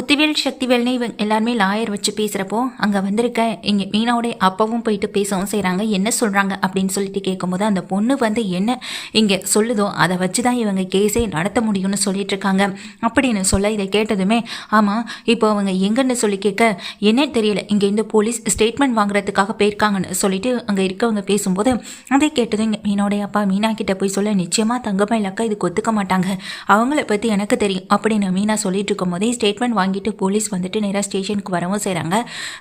முத்துவேல் சக்திவேல்னு இவங்க எல்லாருமே லாயர் வச்சு பேசுகிறப்போ அங்கே வந்திருக்க இங்கே மீனாவுடைய அப்பாவும் போயிட்டு பேசவும் செய்கிறாங்க என்ன சொல்கிறாங்க அப்படின்னு சொல்லிட்டு கேட்கும்போது அந்த பொண்ணு வந்து என்ன இங்கே சொல்லுதோ அதை வச்சு தான் இவங்க கேஸே நடத்த முடியும்னு சொல்லிட்டு இருக்காங்க. அப்படின்னு சொல்ல இதை கேட்டதுமே ஆமாம் இப்போ அவங்க எங்கன்னு சொல்லி கேட்க என்ன தெரியல இங்கேருந்து போலீஸ் ஸ்டேட்மெண்ட் வாங்குறதுக்காக போயிருக்காங்கன்னு சொல்லிட்டு அங்கே இருக்கவங்க பேசும்போது அதை கேட்டதும் இங்கே மீனோடைய அப்பா மீனா கிட்ட போய் சொல்ல நிச்சயமாக தங்கமயில் அக்கா இதுக்கு ஒத்துக்க மாட்டாங்க. அவங்கள பற்றி எனக்கு தெரியும் அப்படின்னு மீனா சொல்லிட்டு இருக்கும்போதே ஸ்டேட்மெண்ட் வாங்கிட்டு போலீஸ் வந்துட்டு நேராக ஸ்டேஷனுக்கு வரவும் செய்கிறாங்க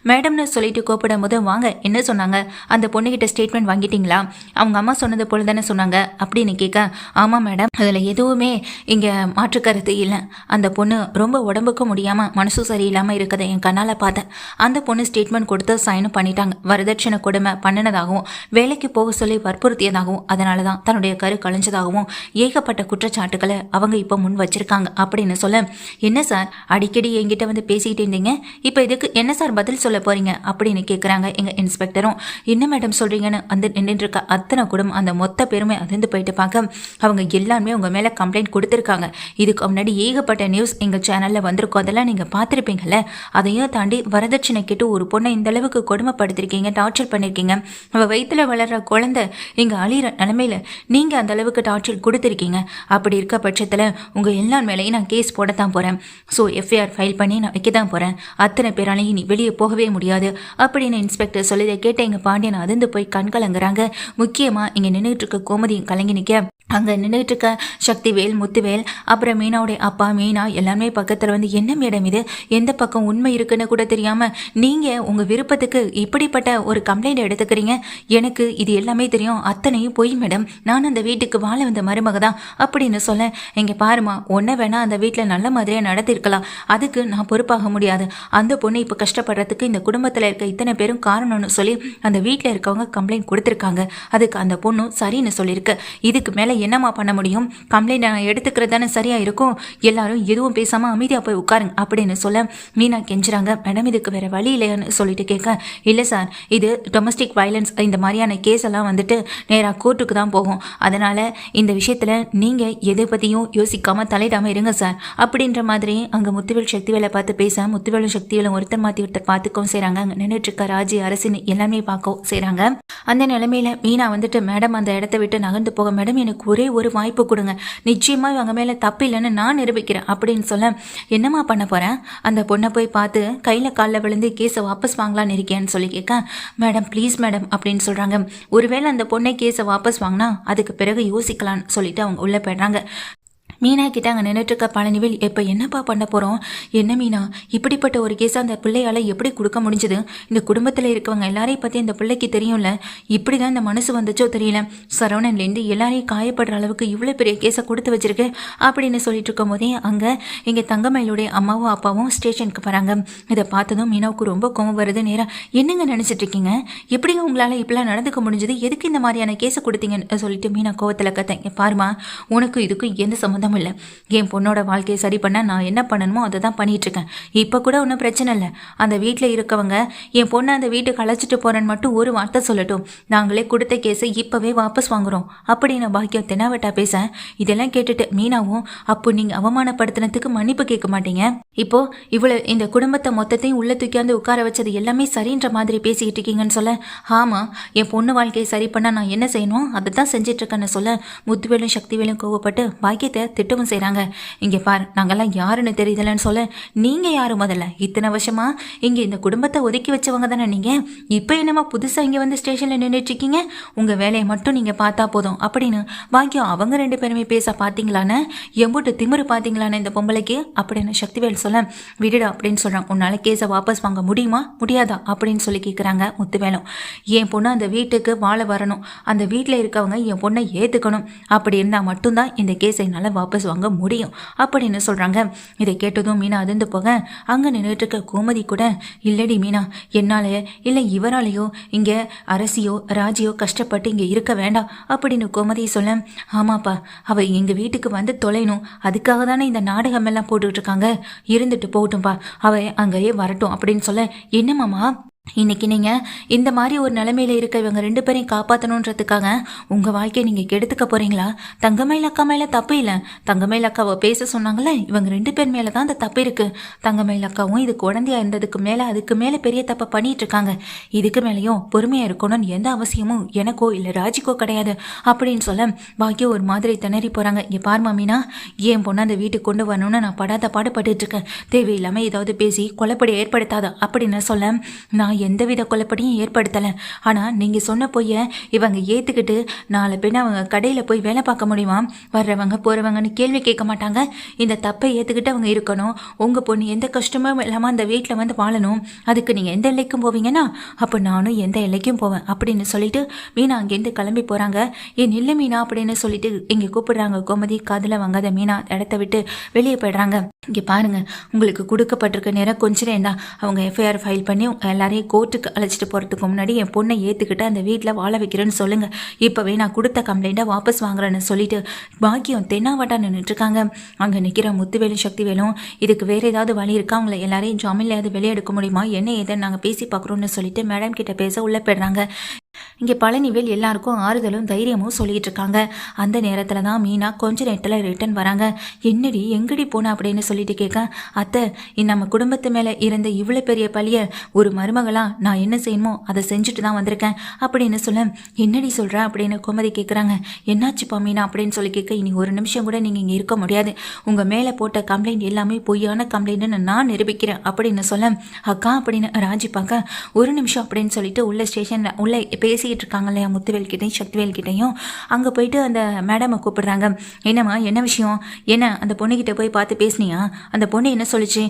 மேடம்னு சொல்லிட்டு கூப்பிடும் போது வாங்க என்ன சொன்னாங்க? அந்த பொண்ணுகிட்ட ஸ்டேட்மெண்ட் வாங்கிட்டீங்களா? அவங்க அம்மா சொன்னது போல தானே சொன்னாங்க அப்படின்னு கேட்க ஆமாம் மேடம் அதில் எதுவுமே இங்கே மாற்றுக்கருத்து இல்லை. அந்த பொண்ணு ரொம்ப உடம்புக்கு முடியாமல் மனசு சரியில்லாமல் இருக்கதை என் கண்ணால் பார்த்தேன். அந்த பொண்ணு ஸ்டேட்மெண்ட் கொடுத்து சைனும் பண்ணிட்டாங்க. வரதட்சணை கொடுமை பண்ணினதாகவும் வேலைக்கு போக சொல்லி வற்புறுத்தியதாகவும் அதனால தான் தன்னுடைய கரு கழிஞ்சதாகவும் ஏகப்பட்ட குற்றச்சாட்டுகளை அவங்க இப்போ முன் வச்சிருக்காங்க அப்படின்னு சொல்ல என்ன சார் அடிக்கடி என்கிட்ட வந்து பேசிக்கிட்டு இருந்தீங்க. இப்போ இதுக்கு என்ன சார் பதில் சொல்ல போறீங்க? அப்படின்னு கேட்குறாங்க எங்கள் இன்ஸ்பெக்டரும். என்ன மேடம் சொல்றீங்கன்னு வந்து நின்றுட்டு இருக்க அத்தனை குடும்பம் அந்த மொத்த பெருமை அதிர்ந்து போயிட்டு பார்க்க அவங்க எல்லாருமே உங்கள் மேலே கம்ப்ளைண்ட் கொடுத்துருக்காங்க. இதுக்கு முன்னாடி ஏகப்பட்ட நியூஸ் எங்கள் சேனலில் வந்திருக்கோம். அதெல்லாம் நீங்கள் பார்த்துருப்பீங்கல்ல? அதையும் தாண்டி வரதட்சணை கேட்டு ஒரு பொண்ணை இந்த அளவுக்கு கொடுமைப்படுத்திருக்கீங்க டார்ச்சர் பண்ணியிருக்கீங்க அவள் வயிற்றுல வளர்ற குழந்தை இங்கே அழிகிற நிலமையில நீங்கள் அந்த அளவுக்கு டார்ச்சர் கொடுத்துருக்கீங்க. அப்படி இருக்க பட்சத்தில் உங்கள் எல்லார் மேலேயும் நான் கேஸ் போட தான் போகிறேன் ஸோ எஃப்ஐஆர் ஃபைல் பண்ணி நான் வைக்க தான் போகிறேன் அத்தனை பேராலையும் நீ வெளியே போகவே முடியாது. அப்படின்னு இன்ஸ்பெக்டர் சொல்லியதை கேட்ட எங்கள் பாண்டியன் அதிர்ந்து போய் கண் கலங்குறாங்க. முக்கியமாக இங்கே நின்றுட்டு இருக்க கோமதியும் கலங்கி நிற்க அங்கே நின்றுட்டு இருக்க சக்திவேல் முத்துவேல் அப்புறம் மீனாவுடைய அப்பா மீனா எல்லாமே பக்கத்தில் வந்து என்ன மேடம் இது? எந்த பக்கம் உண்மை இருக்குன்னு கூட தெரியாமல் நீங்கள் உங்கள் விருப்பத்துக்கு இப்படிப்பட்ட ஒரு கம்ப்ளைண்ட் எடுத்துக்கிறீங்க? எனக்கு இது எல்லாமே தெரியும். அத்தனையும் பொய் மேடம். நான் அந்த வீட்டுக்கு வாழ வந்த மருமக தான். அப்படின்னு சொல்ல இங்கே பாருமா ஒன்றை வேணால் அந்த வீட்டில் நல்ல மாதிரியாக நடத்திருக்கலாம். அதுக்கு நான் பொறுப்பாக முடியாது. அந்த பொண்ணு இப்போ கஷ்டப்படுறதுக்கு இந்த குடும்பத்தில் இருக்க இத்தனை பேரும் காரணம்னு சொல்லி அந்த வீட்டில் இருக்கவங்க கம்ப்ளைண்ட் கொடுத்துருக்காங்க. அதுக்கு அந்த பொண்ணும் சரின்னு சொல்லியிருக்கு. இதுக்கு மேலே என்னம்மா பண்ண முடியும்? கம்ப்ளைண்ட் நான் எடுத்துக்கிறது தானே சரியாக இருக்கும். எல்லாரும் எதுவும் பேசாமல் அமைதியாக போய் உட்காருங்க அப்படின்னு சொல்ல மீனா கெஞ்சுறாங்க. மேடம் இதுக்கு வேறு வழி இல்லையான்னு சொல்லிட்டு கேட்க இல்லை சார் இது டொமஸ்டிக் வயலன்ஸ் இந்த மாதிரியான கேஸ் எல்லாம் வந்துட்டு நேராக கோர்ட்டுக்கு தான் போகும். அதனால் இந்த விஷயத்தில் நீங்கள் எதை பற்றியும் யோசிக்காமல் தலையிடாமல் இருங்க சார். அப்படின்ற மாதிரி அங்கே முத்துவேல் சக்திவேலை பார்த்து பேச முத்துவேலும் சக்திவேலும் ஒருத்தர் மாற்றி ஒருத்தர் பார்த்துக்கவும் செய்கிறாங்க அங்கே நின்றுட்டு இருக்க ராஜி அரசின் எல்லாமே பார்க்கவும் செய்கிறாங்க அந்த நிலைமையில் மீனா வந்துட்டு மேடம் அந்த இடத்த விட்டு நகர்ந்து போக மேடம் எனக்கு ஒரே ஒரு வாய்ப்பு கொடுங்க. நிச்சயமாக இவங்க மேலே தப்பு இல்லைன்னு நான் நிரூபிக்கிறேன். அப்படின்னு சொல்ல என்னம்மா பண்ண போகிறேன் அந்த பொண்ணை போய் பார்த்து கையில் காலில் விழுந்து கேஸை வாபஸ் வாங்கலான்னு இருக்கேன்னு சொல்லி கேட்க மேடம் ப்ளீஸ் மேடம் அப்படின்னு சொல்கிறாங்க ஒருவேளை அந்த பொண்ணை கேஸை வாபஸ் வாங்கினா அதுக்கு பிறகு யோசிக்கலான்னு சொல்லிட்டு அவங்க உள்ளே போயிடுறாங்க. மீனா கிட்ட அங்கே நின்றுட்டு இருக்க பழனிவேல் இப்போ என்னப்பா பண்ண போகிறோம் என்ன மீனா? இப்படிப்பட்ட ஒரு கேஸ் அந்த பிள்ளையால் எப்படி கொடுக்க முடிஞ்சது? இந்த குடும்பத்தில் இருக்கவங்க எல்லாரையும் பற்றி இந்த பிள்ளைக்கு தெரியும்ல? இப்படி தான் இந்த மனசு வந்துச்சோ தெரியல. சரவணன்லேருந்து எல்லாரையும் காயப்படுற அளவுக்கு இவ்வளோ பெரிய கேஸை கொடுத்து வச்சிருக்கு அப்படின்னு சொல்லிட்டு இருக்கும் போதே அங்கே இங்கே தங்கமயிலுடைய அம்மாவும் அப்பாவும் ஸ்டேஷனுக்கு வராங்க. இதை பார்த்ததும் மீனாவுக்கு ரொம்ப கோவம் வருது. நேராக என்னங்க நினச்சிட்டு இருக்கீங்க? எப்படிங்க உங்களால் இப்படிலாம் நடந்துக்க முடிஞ்சது? எதுக்கு இந்த மாதிரியான கேஸை கொடுத்தீங்கன்னு சொல்லிட்டு மீனா கோவத்தில் கத்தேன். பாருமா உனக்கு இதுக்கும் எந்த சம்மந்தம் சம்மந்தம் இல்லை. என் பொண்ணோட வாழ்க்கையை சரி பண்ண நான் என்ன பண்ணணுமோ அதை தான் பண்ணிகிட்ருக்கேன் இருக்கேன் இப்போ கூட ஒன்றும் பிரச்சனை இல்லை. அந்த வீட்டில் இருக்கவங்க என் பொண்ணை அந்த வீட்டுக்கு அழைச்சிட்டு போகிறேன்னு மட்டும் ஒரு வார்த்தை சொல்லட்டும். நாங்களே கொடுத்த கேஸை இப்போவே வாபஸ் வாங்குறோம். அப்படின்னு பாக்கியம் தென்னாவட்டா பேச. இதெல்லாம் கேட்டுட்டு மீனாவும் அப்போ நீங்கள் அவமானப்படுத்தினதுக்கு மன்னிப்பு கேட்க மாட்டீங்க? இப்போ இவ்வளோ இந்த குடும்பத்தை மொத்தத்தையும் உள்ள தூக்கியாந்து உட்கார வச்சது எல்லாமே சரின்ற மாதிரி பேசிக்கிட்டு இருக்கீங்கன்னு சொல்ல. ஆமாம் என் பொண்ணு வாழ்க்கையை சரி பண்ண நான் என்ன செய்யணும்? அதை தான் செஞ்சிட்ருக்கேன்னு சொல்ல. முத்துவேலும் சக்திவேலும் கோவப்பட்டு பாக்கியத்தை திட்டவும் செய்கிறாங்க இங்கே பார் நாங்கள்லாம் யாருன்னு தெரியுதுலன்னு சொல்ல. நீங்கள் யாரும் முதல்ல? இத்தனை வருஷமா இங்கே இந்த குடும்பத்தை ஒதுக்கி வச்சவங்க தானே நீங்கள் இப்போ என்னமா புதுசாக இங்கே வந்து ஸ்டேஷனில் நின்றுட்டு இருக்கீங்க உங்கள் வேலையை மட்டும் நீங்கள் பார்த்தா போதும். அப்படின்னு பாக்கியம் அவங்க ரெண்டு பேருமே பேச பார்த்தீங்களான்னு எம்பூட்டு திமிரு பார்த்தீங்களான்னு இந்த பொம்பளைக்கு? அப்படின்னு சக்திவேல் சொல்ல விடுடா அப்படின்னு சொல்கிறான் உன்னால் கேஸை வாபஸ் வாங்க முடியுமா? முடியாதா? அப்படின்னு சொல்லி கேட்குறாங்க முத்துவேலும் என் பொண்ணு அந்த வீட்டுக்கு வாழ வரணும். அந்த வீட்டில் இருக்கவங்க என் பொண்ணை ஏற்றுக்கணும் அப்படி இருந்தால் மட்டும்தான் இந்த கேஸை என்னால் வாபஸ் வாங்க முடியும் அப்படின்னு சொல்கிறாங்க இதை கேட்டதும் மீனா அதிர்ந்து போக அங்கே நின்றுட்டு இருக்க கோமதி கூட இல்லடி மீனா என்னால் இல்லை இவராலேயோ இங்கே அரசியோ ராஜியோ கஷ்டப்பட்டு இங்கே இருக்க வேண்டாம் அப்படின்னு கோமதி சொல்ல ஆமாப்பா அவள் எங்கள் வீட்டுக்கு வந்து தொலைணும். அதுக்காக தானே இந்த நாடகம் எல்லாம் போட்டுக்கிட்டு இருக்காங்க. இருந்துட்டு போகட்டும்பா அவள் அங்கேயே வரட்டும் அப்படின்னு சொல்ல என்னமாமா இன்றைக்கி நீங்கள் இந்த மாதிரி ஒரு நிலைமையில இருக்க இவங்க ரெண்டு பேரையும் காப்பாற்றணுன்றதுக்காக உங்கள் வாழ்க்கையை நீங்கள் கெடுத்துக்க போகிறீங்களா தங்கமயில் அக்கா மேலே தப்பு இல்லை. தங்கமயில் அக்காவை பேச சொன்னாங்களே இவங்க ரெண்டு பேர் மேலே தான் அந்த தப்பு இருக்குது தங்கமயில் அக்காவும் இது குழந்தையா இருந்ததுக்கு மேலே அதுக்கு மேலே பெரிய தப்பை பண்ணிகிட்டு இருக்காங்க. இதுக்கு மேலேயும் பொறுமையாக இருக்கணும்னு எந்த அவசியமும் எனக்கோ இல்லை ராஜிக்கோ கிடையாது. அப்படின்னு சொல்ல பாக்கியம் ஒரு மாதிரி திணறி போகிறாங்க இங்கே பார் மாமினா ஏன் பொண்ணு அந்த வீட்டுக்கு கொண்டு வரணும்னு நான் படாத பாடுபட்டுருக்கேன் இருக்கேன். தேவையில்லாமல் ஏதாவது பேசி கொலைப்படி ஏற்படுத்தாத அப்படின்னு சொல்ல நான் எந்தவித கொலைப்படியும் ஏற்படுத்தலை. ஆனால் நீங்கள் சொன்ன பொய்ய இவங்க ஏற்றுக்கிட்டு நாலு பின்ன அவங்க கடையில் போய் வேலை பார்க்க முடியுமா? வர்றவங்க போகிறவங்கன்னு கேள்வி கேட்க மாட்டாங்க. இந்த தப்பை ஏற்றுக்கிட்டு அவங்க இருக்கணும். உங்கள் பொண்ணு எந்த கஷ்டமும் இல்லாமல் அந்த வீட்டில் வந்து வாழணும். அதுக்கு நீங்கள் எந்த எல்லைக்கும் போவீங்கன்னா அப்போ நானும் எந்த எல்லைக்கும் போவேன் அப்படின்னு சொல்லிட்டு மீனா அங்கேருந்து கிளம்பி போகிறாங்க ஏன் இல்லை மீனா அப்படின்னு சொல்லிட்டு இங்கே கூப்பிடுறாங்க. கோமதி காதில் வாங்காத மீனா இடத்த விட்டு வெளியே போயிடுறாங்க. இங்கே பாருங்கள் உங்களுக்கு கொடுக்கப்பட்டிருக்க நேரம் கொஞ்ச நேரம் தான். அவங்க எஃப்ஐஆர் ஃபைல் பண்ணி எல்லாரையும் கோர்ட்டுக்கு அழைச்சிட்டு போகிறதுக்கு முன்னாடி என் பொண்ணை ஏற்றுக்கிட்டு அந்த வீட்டில் வாழ வைக்கிறேன்னு சொல்லுங்கள் இப்போவே நான் கொடுத்த கம்ப்ளைண்ட்டை வாபஸ் வாங்குறேன்னு சொல்லிட்டு பாக்கியம் தென்னாவட்டா நின்றுட்டுருக்காங்க அங்கே நிற்கிற முத்துவேலும் சக்திவேலும் இதுக்கு வேறு ஏதாவது வழி இருக்கா? அவங்கள எல்லாரையும் ஜாமீன்லையாவது வெளியே எடுக்க முடியுமா? என்ன ஏதுன்னு நாங்கள் பேசி பார்க்குறோன்னு சொல்லிட்டு மேடம் கிட்ட பேச உள்ளே போயிடுறாங்க. இங்கே பழனிவேல் எல்லாருக்கும் ஆறுதலும் தைரியமும் சொல்லிட்டு இருக்காங்க. அந்த நேரத்தில் தான் மீனா கொஞ்ச நேரத்தில் ரிட்டன் வராங்க. என்னடி எங்கடி போன அப்படின்னு சொல்லிட்டு கேட்க அத்தை நம்ம குடும்பத்து மேலே இருந்த இவ்வளோ பெரிய பழிய ஒரு மருமகளா நான் என்ன செய்யணுமோ அதை செஞ்சுட்டு தான் வந்திருக்கேன் அப்படின்னு சொல்ல என்னடி சொல்கிற அப்படின்னு குமதி கேட்குறாங்க என்னாச்சுப்பா மீனா அப்படின்னு சொல்லி கேட்க இனி ஒரு நிமிஷம் கூட நீங்கள் இங்கே இருக்க முடியாது. உங்கள் மேலே போட்ட கம்ப்ளைண்ட் எல்லாமே பொய்யான கம்ப்ளைண்ட்னு நான் நிரூபிக்கிறேன் அப்படின்னு சொல்ல அக்கா அப்படின்னு ராஜி பார்க்க ஒரு நிமிஷம் அப்படின்னு சொல்லிட்டு உள்ள ஸ்டேஷனில் உள்ள பேசிக்கிட்டு இருக்காங்க இல்லையா முத்துவேல்கிட்டையும் சக்திவேல்கிட்டையும்? அங்கே போயிட்டு அந்த மேடமை கூப்பிடுறாங்க. என்னம்மா என்ன விஷயம்? என்ன அந்த பொண்ணுக்கிட்ட போய் பார்த்து பேசுனியா? அந்த பொண்ணு என்ன சொல்லிச்சு?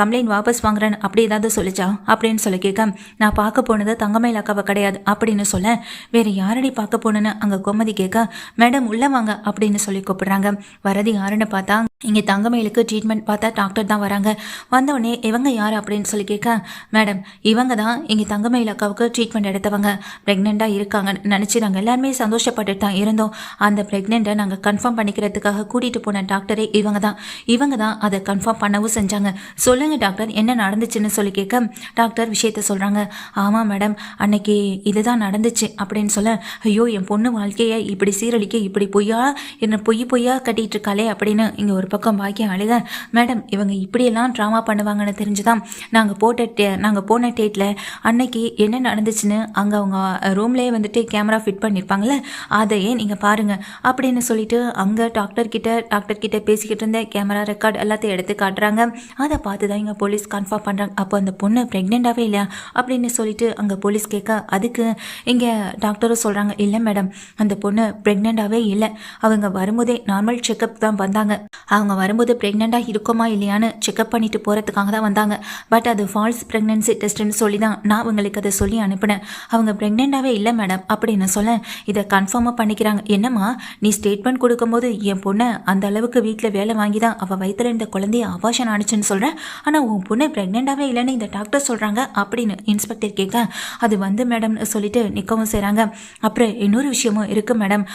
கம்ப்ளைண்ட் வாபஸ் வாங்குறேன் அப்படி ஏதாவது சொல்லிச்சா? அப்படின்னு சொல்லி கேட்க நான் பார்க்க போனது தங்கமயில் அக்காவை கிடையாது அப்படின்னு சொல்ல வேறு யாரடி பார்க்க போனேன்னு அங்கே கோமதி கேட்க மேடம் உள்ள வாங்க அப்படின்னு சொல்லி கூப்பிடுறாங்க. வரது யாருன்னு பார்த்தா இங்கே தங்கமயிலுக்கு ட்ரீட்மெண்ட் பார்த்தா டாக்டர் தான் வராங்க. வந்தவுடனே இவங்க யார் அப்படின்னு சொல்லி கேட்க மேடம் இவங்க தான் இங்கே தங்கமயில் அக்காவுக்கு ட்ரீட்மெண்ட் எடுத்தவங்க. ப்ரெக்னெண்ட்டாக இருக்காங்கன்னு நினச்சி நாங்கள் எல்லாருமே சந்தோஷப்பட்டுட்டு தான் இருந்தோம். அந்த ப்ரெக்னெண்ட்டை நாங்கள் கன்ஃபார்ம் பண்ணிக்கிறதுக்காக கூட்டிகிட்டு போன டாக்டரே இவங்க தான். இவங்க தான் அதை கன்ஃபார்ம் பண்ணவும் செஞ்சாங்க. சொல்லுங்கள் டாக்டர் என்ன நடந்துச்சுன்னு சொல்லி கேட்க டாக்டர் விஷயத்த சொல்கிறாங்க ஆமாம் மேடம் அன்னைக்கு இதுதான் நடந்துச்சு அப்படின்னு சொல்ல ஐயோ என் பொண்ணு வாழ்க்கையை இப்படி சீரழிக்க இப்படி பொய்யா என்ன பொய் பொய்யா கட்டிகிட்டு இருக்காளே அப்படின்னு இங்கே ஒரு பக்கம் பாக்கியம் அழுத மேடம் இவங்க இப்படியெல்லாம் ட்ராமா பண்ணுவாங்கன்னு தெரிஞ்சுதான் நாங்கள் போட்ட டே நாங்கள் போன டேட்டில் அன்னைக்கு என்ன நடந்துச்சுன்னு அங்கே அவங்க ரூம்லேயே வந்துட்டு கேமரா ஃபிட் பண்ணியிருப்பாங்கள்ல அதையே நீங்கள் பாருங்கள் அப்படின்னு சொல்லிட்டு அங்கே டாக்டர்கிட்ட டாக்டர்கிட்ட பேசிக்கிட்டு இருந்த கேமரா ரெக்கார்ட் எல்லாத்தையும் எடுத்து காட்டுறாங்க. அதை பார்த்து தான் இங்கே போலீஸ் கன்ஃபார்ம் பண்ணுறாங்க அப்போ அந்த பொண்ணு ப்ரெக்னெண்ட்டாகவே இல்லையா அப்படின்னு சொல்லிட்டு அங்கே போலீஸ் கேட்க அதுக்கு இங்கே டாக்டரும் சொல்கிறாங்க இல்லை மேடம் அந்த பொண்ணு ப்ரெக்னெண்ட்டாகவே இல்லை. அவங்க வரும்போதே நார்மல் செக்கப் தான் வந்தாங்க. அவங்க வரும்போது ப்ரெக்னெண்ட்டாக இருக்குமா இல்லையான்னு செக்கப் பண்ணிட்டு போகிறதுக்காக தான் வந்தாங்க. பட் அது ஃபால்ஸ் ப்ரெக்னென்சி டெஸ்ட்னு சொல்லி தான் நான் அவங்களுக்கு அதை சொல்லி அனுப்பினேன். அவங்க ப்ரெக்னெண்ட்டாகவே இல்லை மேடம் அப்படின்னு சொல்ல இதை கன்ஃபார்மாக பண்ணிக்கிறாங்க. என்னம்மா நீ ஸ்டேட்மெண்ட் கொடுக்கும்போது என் பொண்ணை அந்த அளவுக்கு வீட்டில் வேலை வாங்கி தான் அவள் வயிற்றில் இருந்த குழந்தைய அபாஷன் ஆனிச்சுன்னு சொல்கிறேன் ஆனால் உன் பொண்ணு ப்ரெக்னெண்ட்டாகவே இல்லைன்னு இந்த டாக்டர் சொல்கிறாங்க அப்படின்னு இன்ஸ்பெக்டர் கேட்க அது வந்து மேடம்னு சொல்லிட்டு நிற்கவும் செய்கிறாங்க அப்புறம் இன்னொரு விஷயமும் இருக்குது மேடம்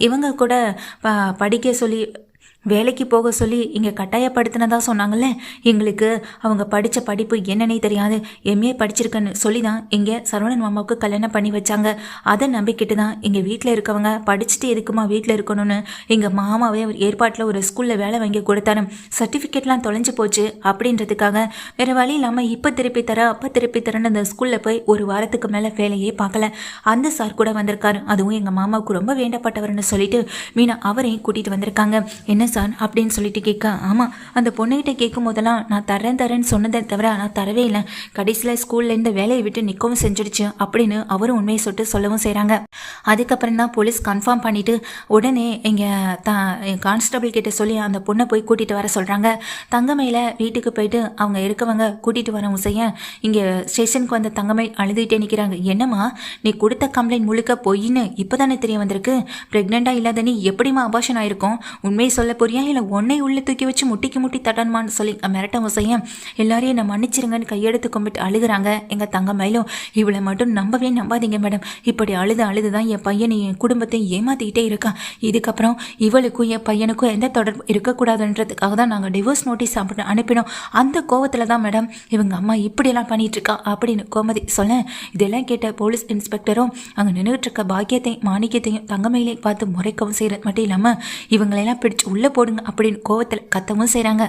இவங்க கூட ப- படிக்க சொல்லி வேலைக்கு போக சொல்லி இங்கே கட்டாயப்படுத்தினதா சொன்னாங்கல்ல? எங்களுக்கு அவங்க படித்த படிப்பு என்னன்னே தெரியாது. எம்ஏ படிச்சிருக்கேன்னு சொல்லி தான் இங்கே சரவணன் மாமாவுக்கு கல்யாணம் பண்ணி வச்சாங்க. அதை நம்பிக்கிட்டு தான் எங்கள் வீட்டில் இருக்கவங்க படிச்சுட்டு எதுக்குமா வீட்டில் இருக்கணும்னு எங்கள் மாமாவே ஒரு ஏற்பாட்டில் ஒரு ஸ்கூலில் வேலை வாங்கி கொடுத்தாரு. சர்டிஃபிகேட்லாம் தொலைஞ்சு போச்சு அப்படின்றதுக்காக வேறு வழி இல்லாமல் இப்போ திருப்பி தர அப்போ திருப்பி தரேன்னு அந்த ஸ்கூலில் போய் ஒரு வாரத்துக்கு மேலே வேலையே பார்க்கல. அந்த சார் கூட வந்திருக்காரு. அதுவும் எங்கள் மாமாவுக்கு ரொம்ப வேண்டப்பட்டவர்னு சொல்லிட்டு மீனா அவரையும் கூட்டிகிட்டு வந்திருக்காங்க. என்ன சார் அப்படின்னு சொல்லிட்டு கேட்க ஆமாம் அந்த பொண்ணுகிட்ட கேட்கும் போதெல்லாம் நான் தரேன் தரேன்னு சொன்னதை தவிர நான் தரவே இல்லை. கடைசியில் ஸ்கூல்லேருந்து வேலையை விட்டு நிற்கவும் செஞ்சிடுச்சு அப்படின்னு அவரும் உண்மையை சொல்லிட்டு சொல்லவும் செய்கிறாங்க அதுக்கப்புறம் தான் போலீஸ் கன்ஃபார்ம் பண்ணிவிட்டு உடனே இங்கே த கான்ஸ்டபிள் கிட்ட சொல்லி அந்த பொண்ணை போய் கூட்டிகிட்டு வர சொல்கிறாங்க தங்கமையில் வீட்டுக்கு போயிட்டு அவங்க இருக்கவங்க கூட்டிகிட்டு வரவும் செய்ய இங்கே ஸ்டேஷனுக்கு வந்த தங்கமை அழுதுகிட்டே நிற்கிறாங்க என்னம்மா நீ கொடுத்த கம்ப்ளைண்ட் முழுக்க பொய்ன்னு இப்போ தானே தெரிய வந்திருக்கு? ப்ரெக்னெண்ட்டாக இல்லாத நீ எப்படிம்மா அபாஷன் ஆயிருக்கும்? உண்மையை சொல்ல போறியா இல்லை உன்னை உள்ளே தூக்கி வச்சு முட்டிக்கு முட்டி தட்டணுமான்னு சொல்லி மிரட்டவும் செய்ய எல்லாரையும் என்னை மன்னிச்சிருங்கன்னு கையெடுத்து கும்பிட்டு அழுகுறாங்க எங்கள் தங்க மயிலும் இவளை மட்டும் நம்பவே நம்பாதீங்க மேடம். இப்படி அழுது அழுது தான் என் பையனை என் குடும்பத்தையும் ஏமாத்திக்கிட்டே இருக்கான் இதுக்கப்புறம் இவளுக்கும் என் பையனுக்கும் எந்த தொடர்பு இருக்கக்கூடாதுன்றதுக்காக தான் நாங்கள் டிவோர்ஸ் நோட்டீஸ் அப்படி அனுப்பினோம். அந்த கோவத்தில் தான் மேடம் இவங்க அம்மா இப்படியெல்லாம் பண்ணிகிட்ருக்கா அப்படின்னு கோமதி சொல்ல இதெல்லாம் கேட்ட போலீஸ் இன்ஸ்பெக்டரும் அங்கே நின்றுட்டு இருக்க பாக்கியத்தையும் மாணிக்கத்தையும் தங்கமயிலை பார்த்து முறைக்கவும் செய்கிறது மட்டும் இல்லாமல் இவங்களெல்லாம் பிடிச்சி உள்ளே போடுங்க அப்படின்னு கோவத்தில் கத்தவும் செய்கிறாங்க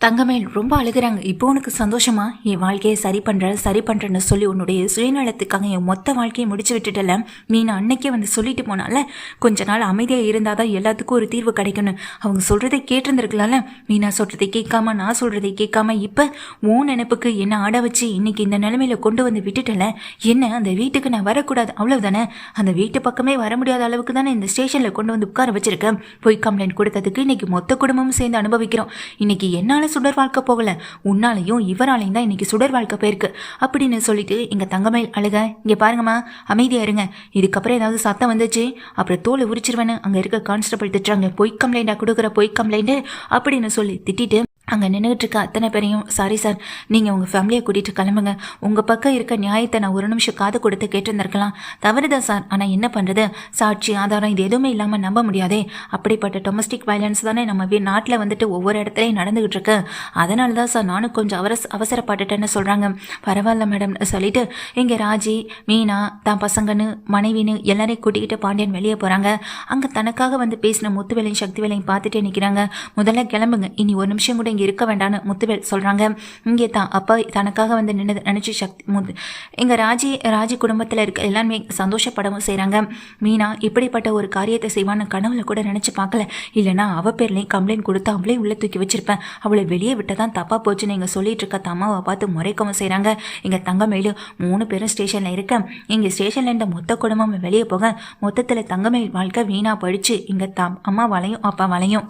தங்கமேல் ரொம்ப அழுகுறாங்க. இப்போ உனக்கு சந்தோஷமா? என் வாழ்க்கையை சரி பண்ற சரி பண்றேன்னு சொல்லி உன்னுடைய சுயநலத்துக்காக என் மொத்த வாழ்க்கையை முடிச்சு விட்டுட்டல நீ நான் அன்னைக்கே வந்து சொல்லிட்டு போனால கொஞ்ச நாள் அமைதியாக இருந்தாதான் எல்லாத்துக்கும் ஒரு தீர்வு கிடைக்கணும் அவங்க சொல்றதை கேட்டிருந்துருக்கலாம்ல? மீனா சொல்றதை கேட்காம நான் சொல்றதை கேட்காம இப்போ உன் நினைப்புக்கு என்ன ஆட வச்சு இன்னைக்கு இந்த நிலைமையில கொண்டு வந்து விட்டுட்டல என்ன? அந்த வீட்டுக்கு நான் வரக்கூடாது. அவ்வளவுதானே? அந்த வீட்டு பக்கமே வர முடியாத அளவுக்கு தானே இந்த ஸ்டேஷன்ல கொண்டு வந்து உட்கார வச்சிருக்கேன். போய் கம்ப்ளைண்ட் கொடுத்ததுக்கு இன்னைக்கு மொத்த குடும்பமும் சேர்ந்து அனுபவிக்கிறோம். இன்னைக்கு என்னால சுடர் வாழ்க்கை போகல. உன்னாலையும் இவராலையும் தான் இன்னைக்கு சுடர் வாழ்க்கை போயிருக்கு. அப்படின்னு சொல்லிட்டு எங்க தங்கமயில் அழுக இங்க பாருங்கம்மா அமைதியா இருங்க. இதுக்கப்புறம் ஏதாவது சத்தம் வந்துச்சு? அப்புறம் தோலை உரிச்சிருவேன்னு அங்க இருக்க கான்ஸ்டபிள் திட்டுறாங்க. பொய் கம்ப்ளைண்டாக கொடுக்குற பொய் கம்ப்ளைண்ட்டு அப்படின்னு சொல்லி திட்டிட்டு அங்கே நின்றுட்டு இருக்க அத்தனை பேரையும் சாரி சார் நீங்கள் உங்கள் ஃபேமிலியை கூட்டிகிட்டு கிளம்புங்க. உங்கள் பக்கம் இருக்க நியாயத்தை நான் ஒரு நிமிஷம் காது கொடுத்து கேட்டிருந்திருக்கலாம். தவறுதான் சார் ஆனால் என்ன பண்ணுறது சாட்சி ஆதாரம் இது எதுவுமே இல்லாமல் நம்ப முடியாதே. அப்படிப்பட்ட டொமஸ்டிக் வயலன்ஸ் தானே நம்ம வீ நாட்டில் வந்துட்டு ஒவ்வொரு இடத்துலையும் நடந்துகிட்டு இருக்கு அதனால தான் சார் நானும் கொஞ்சம் அவரஸ் அவசரப்பட்டுட்டேன்னு சொல்கிறாங்க பரவாயில்ல மேடம்னு சொல்லிட்டு இங்கே ராஜி மீனா தான் பசங்கன்னு மனைவின்னு எல்லாரையும் கூட்டிக்கிட்டு பாண்டியன் வெளியே போகிறாங்க அங்கே தனக்காக வந்து பேசின முத்து வேலையும் சக்தி வேலையும் பார்த்துட்டே நிற்கிறாங்க முதல்ல கிளம்புங்க. இனி ஒரு நிமிஷம் கூட இங்கே இருக்க வேண்டாம்னு முத்துவேல் சொல்கிறாங்க இங்கே தான். அப்பா தனக்காக வந்து நின்று நினச்சி சக்தி முத்து எங்கள் ராஜி ராஜி குடும்பத்தில் இருக்க எல்லாருமே சந்தோஷப்படவும் செய்கிறாங்க மீனா இப்படிப்பட்ட ஒரு காரியத்தை செய்வான்னு கனவுல கூட நினச்சி பார்க்கல. இல்லைனா அவள் பேர்லேயும் கம்ப்ளைண்ட் கொடுத்து அவளே உள்ளே தூக்கி வச்சிருப்பேன். அவளை வெளியே விட்டு தான் தப்பாக போச்சுன்னு இங்கே சொல்லிட்டு இருக்க தம்மாவை பார்த்து முறைக்கவும் செய்கிறாங்க எங்கள் தங்கமேலு மூணு பேரும் ஸ்டேஷனில் இருக்க இங்கே ஸ்டேஷனில் இருந்த மொத்த குடும்பம் வெளியே போக மொத்தத்தில் தங்கமேல் வாழ்க்கை வீணாக போயிடுச்சு. இங்கே தம் அம்மா வளையும் அப்பா வளையும்.